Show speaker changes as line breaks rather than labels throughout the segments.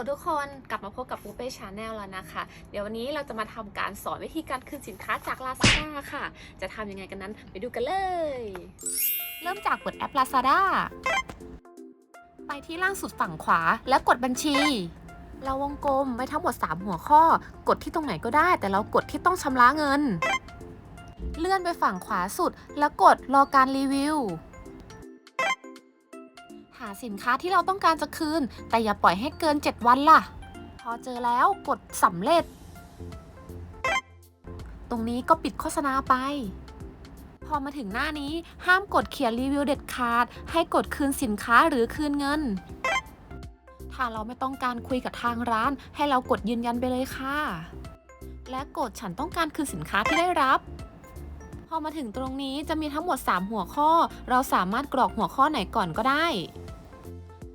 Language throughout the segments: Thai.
ลทุกคนกลับมาพบกับปูเป้ชาแนลแล้วนะคะ เดี๋ยววันนี้เราจะมาทำการสอนวิธีการคืนสินค้าจาก Lazada ค่ะ จะทำยังไงกันนั้นไปดูกันเลย เริ่มจากเปิดแอป Lazada ไปที่ล่างสุดฝั่งขวาแล้วกดบัญชี เราวงกลมไว้ทั้งหมด 3 หัวข้อ กดที่ตรงไหนก็ได้ แต่เรากดที่ต้องชำระเงิน เลื่อนไปฝั่งขวาสุดแล้วกดรอการรีวิวาสินค้าที่เราต้องการจะคืน แต่อย่าปล่อยให้เกิน 7 วันล่ะ พอเจอแล้วกดสำเร็จ ตรงนี้ก็ปิดโฆษณาไป พอมาถึงหน้านี้ห้ามกดเขียนรีวิวเด็ดขาด ให้กดคืนสินค้าหรือคืนเงิน ถ้าเราไม่ต้องการคุยกับทางร้าน ให้เรากดยืนยันไปเลยค่ะ และกดฉันต้องการคืนสินค้าที่ได้รับพอมาถึงตรงนี้จะมีทั้งหมด 3 หัวข้อ เราสามารถกรอกหัวข้อไหนก่อนก็ได้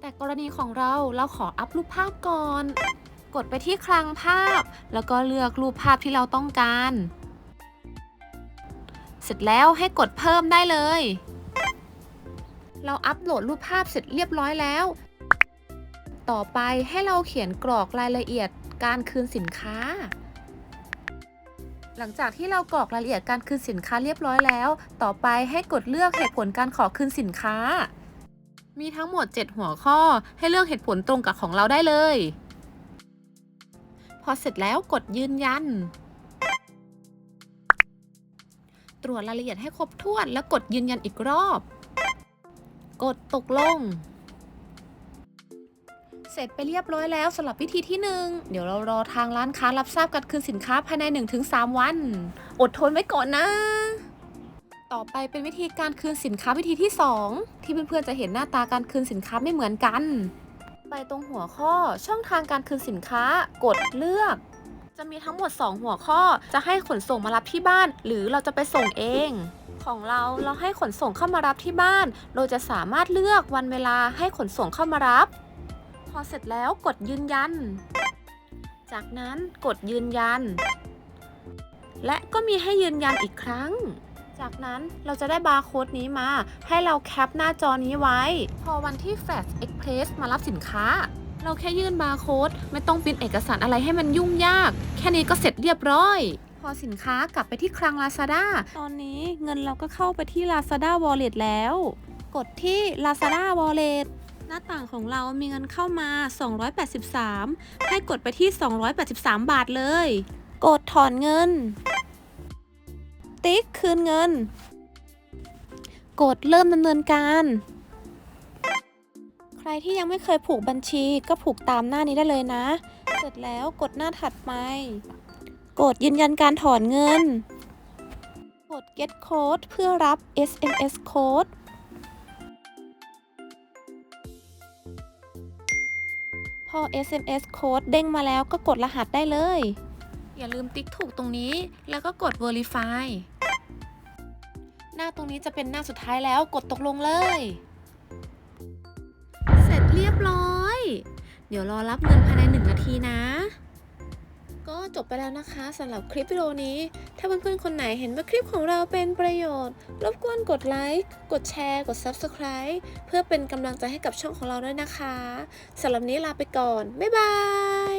แต่กรณีของเราเราขออัพรูปภาพก่อน กดไปที่คลังภาพ แล้วก็เลือกรูปภาพที่เราต้องการ เสร็จแล้วให้กดเพิ่มได้เลย เราอัพโหลดรูปภาพเสร็จเรียบร้อยแล้ว ต่อไปให้เราเขียนกรอกรายละเอียดการคืนสินค้า หลังจากที่เรากรอกรายละเอียดการคืนสินค้าเรียบร้อยแล้ว ต่อไปให้กดเลือกเหตุผลการขอคืนสินค้า มีทั้งหมด 7 หัวข้อให้เลือกเหตุผลตรงกับของเราได้เลย พอเสร็จแล้วกดยืนยัน ตรวจรายละเอียดให้ครบถ้วนแล้วกดยืนยันอีกรอบ กดตกลง เสร็จไปเรียบร้อยแล้วสำหรับวิธีที่ 1 เดี๋ยวเรารอทางร้านค้ารับทราบการคืนสินค้าภายใน 1-3 วัน อดทนไว้ก่อนนะ ต่อไปเป็นวิธีการคืนสินค้าวิธีที่ 2 ที่เพื่อนๆจะเห็นหน้าตาการคืนสินค้าไม่เหมือนกัน ไปตรงหัวข้อช่องทางการคืนสินค้ากดเลือก จะมีทั้งหมด 2 หัวข้อจะให้ขนส่งมารับที่บ้าน หรือเราจะไปส่งเอง ของเราเราให้ขนส่งเข้ามารับที่บ้าน โดยจะสามารถเลือกวันเวลาให้ขนส่งเข้ามารับ พอเสร็จแล้วกดยืนยัน จากนั้นกดยืนยัน และก็มีให้ยืนยันอีกครั้ง จากนั้นเราจะได้บาร์โค้ดนี้มา ให้เราแคปหน้าจอนี้ไว้ พอวันที่ Flash Express มารับสินค้า เราแค่ยื่นบาร์โค้ดไม่ต้องปริ้นเอกสารอะไรให้มันยุ่งยาก แค่นี้ก็เสร็จเรียบร้อย พอสินค้ากลับไปที่คลัง Lazada ตอนนี้เงินเราก็เข้าไปที่ Lazada Wallet แล้ว กดที่ Lazada Wallet หน้าต่างของเรามีเงินเข้ามา 283 ให้กดไปที่ 283 บาทเลย กดถอนเงิน ติ๊กคืนเงิน กดเริ่มดำเนินการ ใครที่ยังไม่เคยผูกบัญชีก็ผูกตามหน้านี้ได้เลยนะ เสร็จแล้วกดหน้าถัดไป กดยืนยันการถอนเงิน กด get code เพื่อรับ SMS code พอ SMS code เด้งมาแล้วก็กดรหัสได้เลย อย่าลืมติ๊กถูกตรงนี้ แล้วก็กด verify หน้าตรงนี้จะเป็นหน้าสุดท้ายแล้วกดตกลงเลย เสร็จเรียบร้อย เดี๋ยวรอรับเงินภายใน1นาทีนะ ก็จบไปแล้วนะคะสำหรับคลิปวิดีโอนี้ ถ้าเพื่อนๆคนไหนเห็นว่าคลิปของเราเป็นประโยชน์ รบกวนกดไลค์ กดแชร์ กด Subscribe เพื่อเป็นกำลังใจให้กับช่องของเราด้วยนะคะสำหรับนี้ลาไปก่อน บ๊ายบาย